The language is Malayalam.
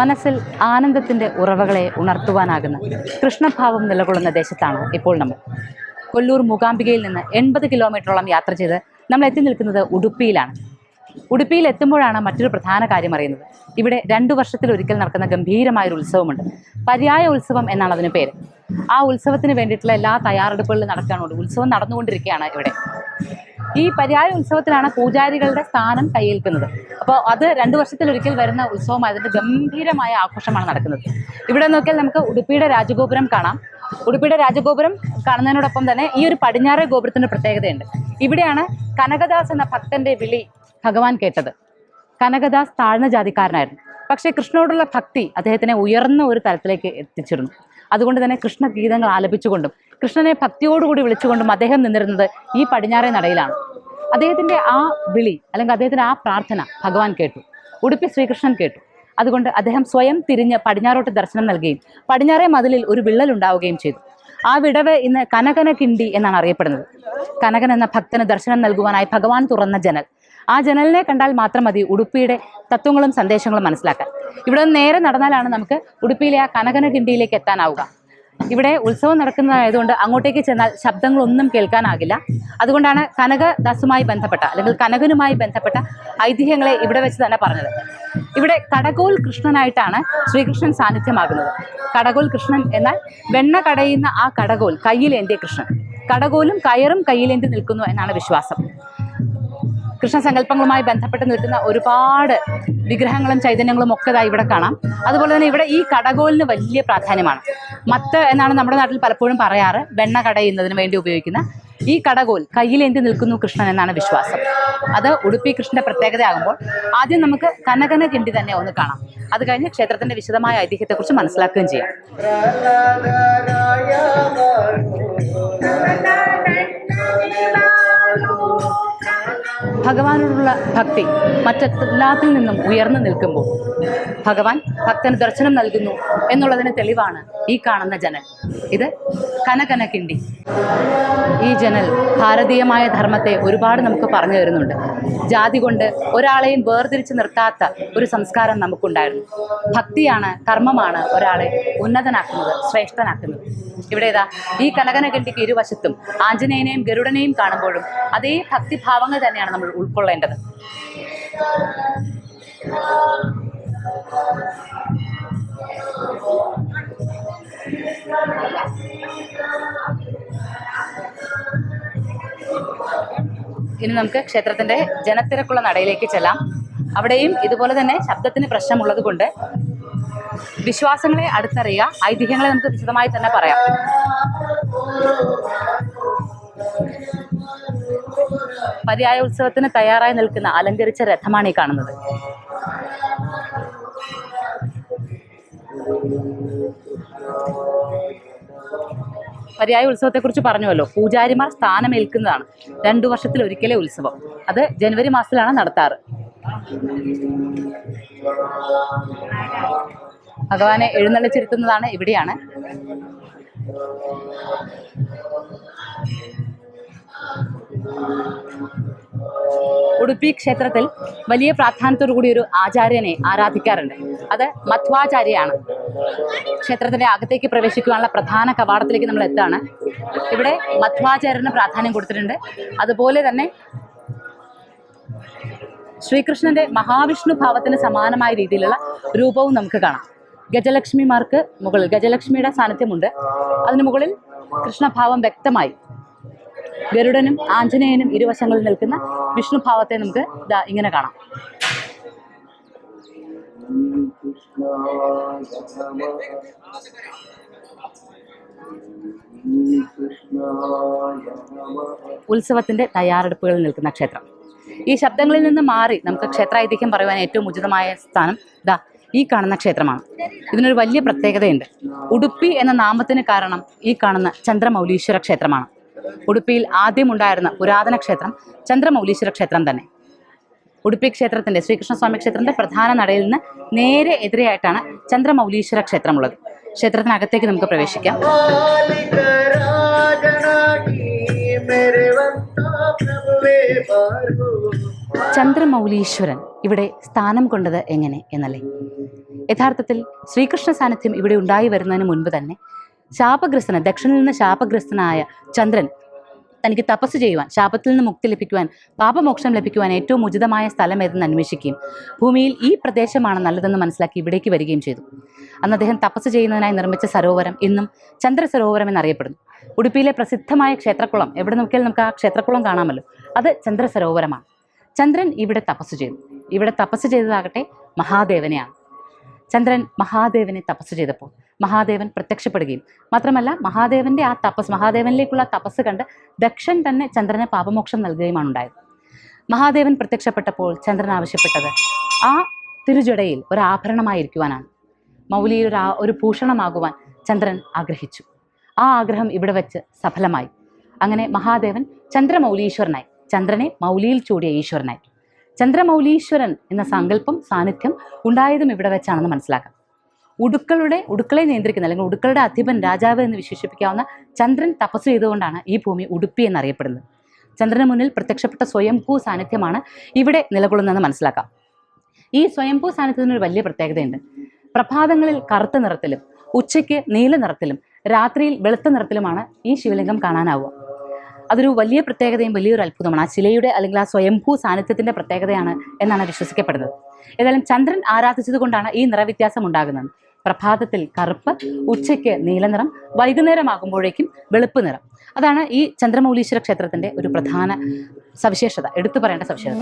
മനസ്സിൽ ആനന്ദത്തിന്റെ ഉറവകളെ ഉണർത്തുവാനാകുന്ന കൃഷ്ണഭാവം നിലകൊള്ളുന്ന ദേശത്താണ് ഇപ്പോൾ നമ്മൾ. കൊല്ലൂർ മൂകാംബികയിൽ നിന്ന് എൺപത് കിലോമീറ്ററോളം യാത്ര ചെയ്ത് നമ്മൾ എത്തി നിൽക്കുന്നത് ഉടുപ്പിയിലാണ്. ഉടുപ്പിയിൽ എത്തുമ്പോഴാണ് മറ്റൊരു പ്രധാന കാര്യം അറിയുന്നത്. ഇവിടെ രണ്ടു വർഷത്തിലൊരിക്കൽ നടക്കുന്ന ഗംഭീരമായൊരു ഉത്സവമുണ്ട്. പര്യായ ഉത്സവം എന്നാണ് അതിന് പേര്. ആ ഉത്സവത്തിന് വേണ്ടിയിട്ടുള്ള എല്ലാ തയ്യാറെടുപ്പുകളും നടക്കാനുണ്ട്. ഉത്സവം നടന്നുകൊണ്ടിരിക്കുകയാണ് ഇവിടെ. ഈ പര്യായ ഉത്സവത്തിലാണ് പൂജാരികളുടെ സ്ഥാനം കയ്യേൽക്കുന്നത് അപ്പോൾ അത് രണ്ടു വർഷത്തിലൊരിക്കൽ വരുന്ന ഉത്സവമായതിന്റെ ഗംഭീരമായ ആഘോഷമാണ് നടക്കുന്നത്. ഇവിടെ നോക്കിയാൽ നമുക്ക് ഉടുപ്പിയുടെ രാജഗോപുരം കാണാം. ഉടുപ്പിയുടെ രാജഗോപുരം കാണുന്നതിനോടൊപ്പം തന്നെ ഈ ഒരു പടിഞ്ഞാറേ ഗോപുരത്തിന്റെ പ്രത്യേകതയുണ്ട്. ഇവിടെയാണ് കനകദാസ് എന്ന ഭക്തന്റെ വിളി ഭഗവാൻ കേട്ടത്. കനകദാസ് താഴ്ന്ന ജാതിക്കാരനായിരുന്നു. പക്ഷേ കൃഷ്ണനോടുള്ള ഭക്തി അദ്ദേഹത്തിനെ ഉയർന്ന ഒരു തലത്തിലേക്ക് എത്തിച്ചിരുന്നു. അതുകൊണ്ട് തന്നെ കൃഷ്ണ ഗീതങ്ങൾ ആലപിച്ചുകൊണ്ടും കൃഷ്ണനെ ഭക്തിയോടുകൂടി വിളിച്ചുകൊണ്ടും അദ്ദേഹം നിന്നിരുന്നത് ഈ പടിഞ്ഞാറേ നടയിലാണ്. അദ്ദേഹത്തിന്റെ ആ വിളി അല്ലെങ്കിൽ അദ്ദേഹത്തിന്റെ ആ പ്രാർത്ഥന ഭഗവാൻ കേട്ടു. ഉടുപ്പി ശ്രീകൃഷ്ണൻ കേട്ടു. അതുകൊണ്ട് അദ്ദേഹം സ്വയം തിരിഞ്ഞ് പടിഞ്ഞാറോട്ട് ദർശനം നൽകുകയും പടിഞ്ഞാറേ മതിലിൽ ഒരു വിള്ളൽ ഉണ്ടാവുകയും ചെയ്തു. ആ വിടവ് ഇന്ന് കനകന കിണ്ടി എന്നാണ് അറിയപ്പെടുന്നത്. കനകൻ എന്ന ഭക്തന് ദർശനം നൽകുവാനായി ഭഗവാൻ തുറന്ന ജനൽ. ആ ജനലിനെ കണ്ടാൽ മാത്രം മതി ഉടുപ്പിയുടെ തത്വങ്ങളും സന്ദേശങ്ങളും മനസ്സിലാക്കാൻ. ഇവിടെ നേരെ നടന്നാലാണ് നമുക്ക് ഉടുപ്പിയിലെ ആ കനകന കിണ്ടിയിലേക്ക് എത്താനാവുക. ഇവിടെ ഉത്സവം നടക്കുന്നതായതുകൊണ്ട് അങ്ങോട്ടേക്ക് ചെന്നാൽ ശബ്ദങ്ങളൊന്നും കേൾക്കാനാകില്ല. അതുകൊണ്ടാണ് കനകദാസുമായി ബന്ധപ്പെട്ട അല്ലെങ്കിൽ കനകനുമായി ബന്ധപ്പെട്ട ഐതിഹ്യങ്ങളെ ഇവിടെ വെച്ച് തന്നെ പറഞ്ഞത്. ഇവിടെ കടകോൽ കൃഷ്ണനായിട്ടാണ് ശ്രീകൃഷ്ണൻ സാന്നിധ്യമാകുന്നത്. കടകോൽ കൃഷ്ണൻ എന്നാൽ വെണ്ണ കടയുന്ന ആ കടകോൽ കയ്യിലേന്തിയ കൃഷ്ണൻ. കടകോലും കയറും കയ്യിലേന്തി നിൽക്കുന്നു എന്നാണ് വിശ്വാസം. കൃഷ്ണസങ്കല്പങ്ങളുമായി ബന്ധപ്പെട്ട് നിൽക്കുന്ന ഒരുപാട് വിഗ്രഹങ്ങളും ചൈതന്യങ്ങളും ഒക്കെ ഇവിടെ കാണാം. അതുപോലെ തന്നെ ഇവിടെ ഈ കടകോലിന് വലിയ പ്രാധാന്യമാണ്. മത്ത് എന്നാണ് നമ്മുടെ നാട്ടിൽ പലപ്പോഴും പറയാറ്. വെണ്ണ കടയുന്നതിന് വേണ്ടി ഉപയോഗിക്കുന്ന ഈ കടകോൽ കയ്യിലേന്തി നിൽക്കുന്നു കൃഷ്ണൻ എന്നാണ് വിശ്വാസം. അത് ഉടുപ്പി കൃഷ്ണന്റെ പ്രത്യേകതയാകുമ്പോൾ ആദ്യം നമുക്ക് കനകന കിണ്ടി തന്നെ ഒന്ന് കാണാം. അത് കഴിഞ്ഞ് ക്ഷേത്രത്തിന്റെ വിശദമായ ഐതിഹ്യത്തെക്കുറിച്ച് മനസ്സിലാക്കുകയും ചെയ്യാം. ഭഗവാനോടുള്ള ഭക്തി മറ്റെല്ലാത്തിൽ നിന്നും ഉയർന്നു നിൽക്കുമ്പോൾ ഭഗവാൻ ഭക്തന് ദർശനം നൽകുന്നു എന്നുള്ളതിന് തെളിവാണ് ഈ കാണുന്ന ജനൽ. ഇത് കനകന കിണ്ടി ഈ ജനൽ ഭാരതീയമായ ധർമ്മത്തെ ഒരുപാട് നമുക്ക് പറഞ്ഞു തരുന്നുണ്ട്. ജാതി കൊണ്ട് ഒരാളെയും വേർതിരിച്ച് നിർത്താത്ത ഒരു സംസ്കാരം നമുക്കുണ്ടായിരുന്നു. ഭക്തിയാണ് കർമ്മമാണ് ഒരാളെ ഉന്നതനാക്കുന്നത് ശ്രേഷ്ഠനാക്കുന്നത്. ഇവിടെ ഇതാ ഈ കനകനകിണ്ടിക്ക് ഇരുവശത്തും ആഞ്ജനേയനെയും ഗരുഡനെയും കാണുമ്പോഴും അതേ ഭക്തിഭാവങ്ങൾ തന്നെയാണ് നമ്മൾ ഉൾക്കൊള്ളേണ്ടത്. ഇനി നമുക്ക് ക്ഷേത്രത്തിന്റെ ജനത്തിരക്കുള്ള നടയിലേക്ക് ചെല്ലാം. അവിടെയും ഇതുപോലെ തന്നെ ശബ്ദത്തിന് പ്രശ്നമുള്ളത് കൊണ്ട് വിശ്വാസങ്ങളെ അടുത്തറിയുക ഐതിഹ്യങ്ങളെ നമുക്ക് വിശദമായി തന്നെ പറയാം. പര്യായ ഉത്സവത്തിന് തയ്യാറായി നിൽക്കുന്ന അലങ്കരിച്ച രഥമാണ് ഈ കാണുന്നത്. പര്യായ ഉത്സവത്തെക്കുറിച്ച് പറഞ്ഞുവല്ലോ. പൂജാരിമാർ സ്ഥാനമേൽക്കുന്നതാണ്. രണ്ടു വർഷത്തിൽ ഒരിക്കലേ ഉത്സവം. അത് ജനുവരി മാസത്തിലാണ് നടത്താറ്. ഭഗവാനെ എഴുന്നള്ളിച്ചിരുത്തുന്നതാണ് ഇവിടെയാണ്. ഉടുപ്പി ക്ഷേത്രത്തിൽ വലിയ പ്രാധാന്യത്തോടു കൂടി ഒരു ആചാര്യനെ ആരാധിക്കാറുണ്ട്. അത് മധ്വാചാര്യയാണ്. ക്ഷേത്രത്തിന്റെ അകത്തേക്ക് പ്രവേശിക്കുവാനുള്ള പ്രധാന കവാടത്തിലേക്ക് നമ്മൾ എത്താണ്. ഇവിടെ മധ്വാചാര്യന് പ്രാധാന്യം കൊടുത്തിട്ടുണ്ട്. അതുപോലെ തന്നെ ശ്രീകൃഷ്ണന്റെ മഹാവിഷ്ണു ഭാവത്തിന് സമാനമായ രീതിയിലുള്ള രൂപവും നമുക്ക് കാണാം. ഗജലക്ഷ്മിമാർക്ക് മുകളിൽ ഗജലക്ഷ്മിയുടെ സാന്നിധ്യമുണ്ട്. അതിന് മുകളിൽ കൃഷ്ണഭാവം വ്യക്തമായി ഗരുഡനും ആഞ്ജനേയനും ഇരുവശങ്ങളിൽ നിൽക്കുന്ന വിഷ്ണുഭാവത്തെ നമുക്ക് ദാ ഇങ്ങനെ കാണാം. ഉത്സവത്തിന്റെ തയ്യാറെടുപ്പുകളിൽ നിൽക്കുന്ന ക്ഷേത്രം. ഈ ശബ്ദങ്ങളിൽ നിന്ന് മാറി നമുക്ക് ക്ഷേത്ര ഐതിഹ്യം പറയുവാൻ ഏറ്റവും ഉചിതമായ സ്ഥാനം ദാ ഈ കാണുന്ന ക്ഷേത്രമാണ്. ഇതിനൊരു വലിയ പ്രത്യേകതയുണ്ട്. ഉടുപ്പി എന്ന നാമത്തിന് കാരണം ഈ കാണുന്ന ചന്ദ്രമൗലീശ്വര ക്ഷേത്രമാണ്. ഉടുപ്പിയിൽ ആദ്യമുണ്ടായിരുന്ന പുരാതന ക്ഷേത്രം ചന്ദ്രമൗലീശ്വര ക്ഷേത്രം തന്നെ. ഉടുപ്പി ക്ഷേത്രത്തിന്റെ ശ്രീകൃഷ്ണസ്വാമി ക്ഷേത്രത്തിന്റെ പ്രധാന നടയിൽ നിന്ന് നേരെ എതിരെയായിട്ടാണ് ചന്ദ്രമൗലീശ്വര ക്ഷേത്രമുള്ളത്. ക്ഷേത്രത്തിനകത്തേക്ക് നമുക്ക് പ്രവേശിക്കാം. ചന്ദ്രമൗലീശ്വരൻ ഇവിടെ സ്ഥാനം കൊണ്ടത് എങ്ങനെ എന്നല്ലേ? യഥാർത്ഥത്തിൽ ശ്രീകൃഷ്ണ സാന്നിധ്യം ഇവിടെ ഉണ്ടായി വരുന്നതിന് മുൻപ് തന്നെ ശാപഗ്രസ്തന് ദക്ഷിണിൽ നിന്ന് ശാപഗ്രസ്തനായ ചന്ദ്രൻ തനിക്ക് തപസ് ചെയ്യുവാൻ ശാപത്തിൽ നിന്ന് മുക്തി ലഭിക്കുവാൻ പാപമോക്ഷം ലഭിക്കുവാൻ ഏറ്റവും ഉചിതമായ സ്ഥലം ഏതെന്ന് അന്വേഷിക്കുകയും ഭൂമിയിൽ ഈ പ്രദേശമാണ് നല്ലതെന്ന് മനസ്സിലാക്കി ഇവിടേക്ക് വരികയും ചെയ്തു. അന്ന് അദ്ദേഹം തപസ് ചെയ്യുന്നതിനായി നിർമ്മിച്ച സരോവരം ഇന്നും ചന്ദ്ര സരോവരം എന്നറിയപ്പെടുന്നു. ഉടുപ്പിയിലെ പ്രസിദ്ധമായ ക്ഷേത്രക്കുളം എവിടെ നോക്കിയാലും നമുക്ക് ആ ക്ഷേത്രക്കുളം കാണാമല്ലോ. അത് ചന്ദ്ര സരോവരമാണ്. ചന്ദ്രൻ ഇവിടെ തപസ് ചെയ്തു. ഇവിടെ തപസ് ചെയ്തതാകട്ടെ മഹാദേവനെയാണ്. ചന്ദ്രൻ മഹാദേവനെ തപസ് ചെയ്തപ്പോൾ മഹാദേവൻ പ്രത്യക്ഷപ്പെടുകയും. മാത്രമല്ല മഹാദേവന്റെ ആ തപസ് മഹാദേവനിലേക്കുള്ള തപസ് കണ്ട് ദക്ഷൻ തന്നെ ചന്ദ്രന് പാപമോക്ഷം നൽകുകയുമാണ് ഉണ്ടായത്. മഹാദേവൻ പ്രത്യക്ഷപ്പെട്ടപ്പോൾ ചന്ദ്രൻ ആവശ്യപ്പെട്ടത് ആ തിരുജടയിൽ ഒരു ആഭരണമായിരിക്കുവാനാണ്. മൗലിയിൽ ഒരു ഒരു ഭൂഷണമാകുവാൻ ചന്ദ്രൻ ആഗ്രഹിച്ചു. ആ ആഗ്രഹം ഇവിടെ വെച്ച് സഫലമായി. അങ്ങനെ മഹാദേവൻ ചന്ദ്രമൗലീശ്വരനായി. ചന്ദ്രനെ മൗലിയിൽ ചൂടിയ ഈശ്വരനായി. ചന്ദ്രമൗലീശ്വരൻ എന്ന സങ്കല്പം സാന്നിധ്യം ഉണ്ടായതും ഇവിടെ വെച്ചാണെന്ന് മനസ്സിലാക്കാം. ഉടുക്കളുടെ ഉടുക്കളെ നിയന്ത്രിക്കുന്ന അല്ലെങ്കിൽ ഉടുക്കളുടെ അധിപൻ രാജാവ് എന്ന് വിശേഷിപ്പിക്കാവുന്ന ചന്ദ്രൻ തപസ് ചെയ്തുകൊണ്ടാണ് ഈ ഭൂമി ഉടുപ്പി എന്നറിയപ്പെടുന്നത്. ചന്ദ്രന് മുന്നിൽ പ്രത്യക്ഷപ്പെട്ട സ്വയംഭൂ സാന്നിധ്യമാണ് ഇവിടെ നിലകൊള്ളുന്നതെന്ന് മനസ്സിലാക്കാം. ഈ സ്വയംഭൂ സാന്നിധ്യത്തിന് ഒരു വലിയ പ്രത്യേകതയുണ്ട്. പ്രഭാതങ്ങളിൽ കറുത്ത നിറത്തിലും ഉച്ചയ്ക്ക് നീല നിറത്തിലും രാത്രിയിൽ വെളുത്ത നിറത്തിലുമാണ് ഈ ശിവലിംഗം കാണാനാവുക. അതൊരു വലിയ പ്രത്യേകതയും വലിയൊരു അത്ഭുതമാണ്. ആ ശിലയുടെ അല്ലെങ്കിൽ ആ സ്വയംഭൂ സാന്നിധ്യത്തിന്റെ പ്രത്യേകതയാണ് എന്നാണ് വിശ്വസിക്കപ്പെടുന്നത്. ഏതായാലും ചന്ദ്രൻ ആരാധിച്ചത് കൊണ്ടാണ് ഈ നിറവ്യത്യാസം ഉണ്ടാകുന്നത്. പ്രഭാതത്തിൽ കറുപ്പ് ഉച്ചയ്ക്ക് നീലനിറം വൈകുന്നേരമാകുമ്പോഴേക്കും വെളുപ്പ് നിറം. അതാണ് ഈ ചന്ദ്രമൗലീശ്വര ക്ഷേത്രത്തിന്റെ ഒരു പ്രധാന സവിശേഷത. എടുത്തു പറയേണ്ട സവിശേഷത.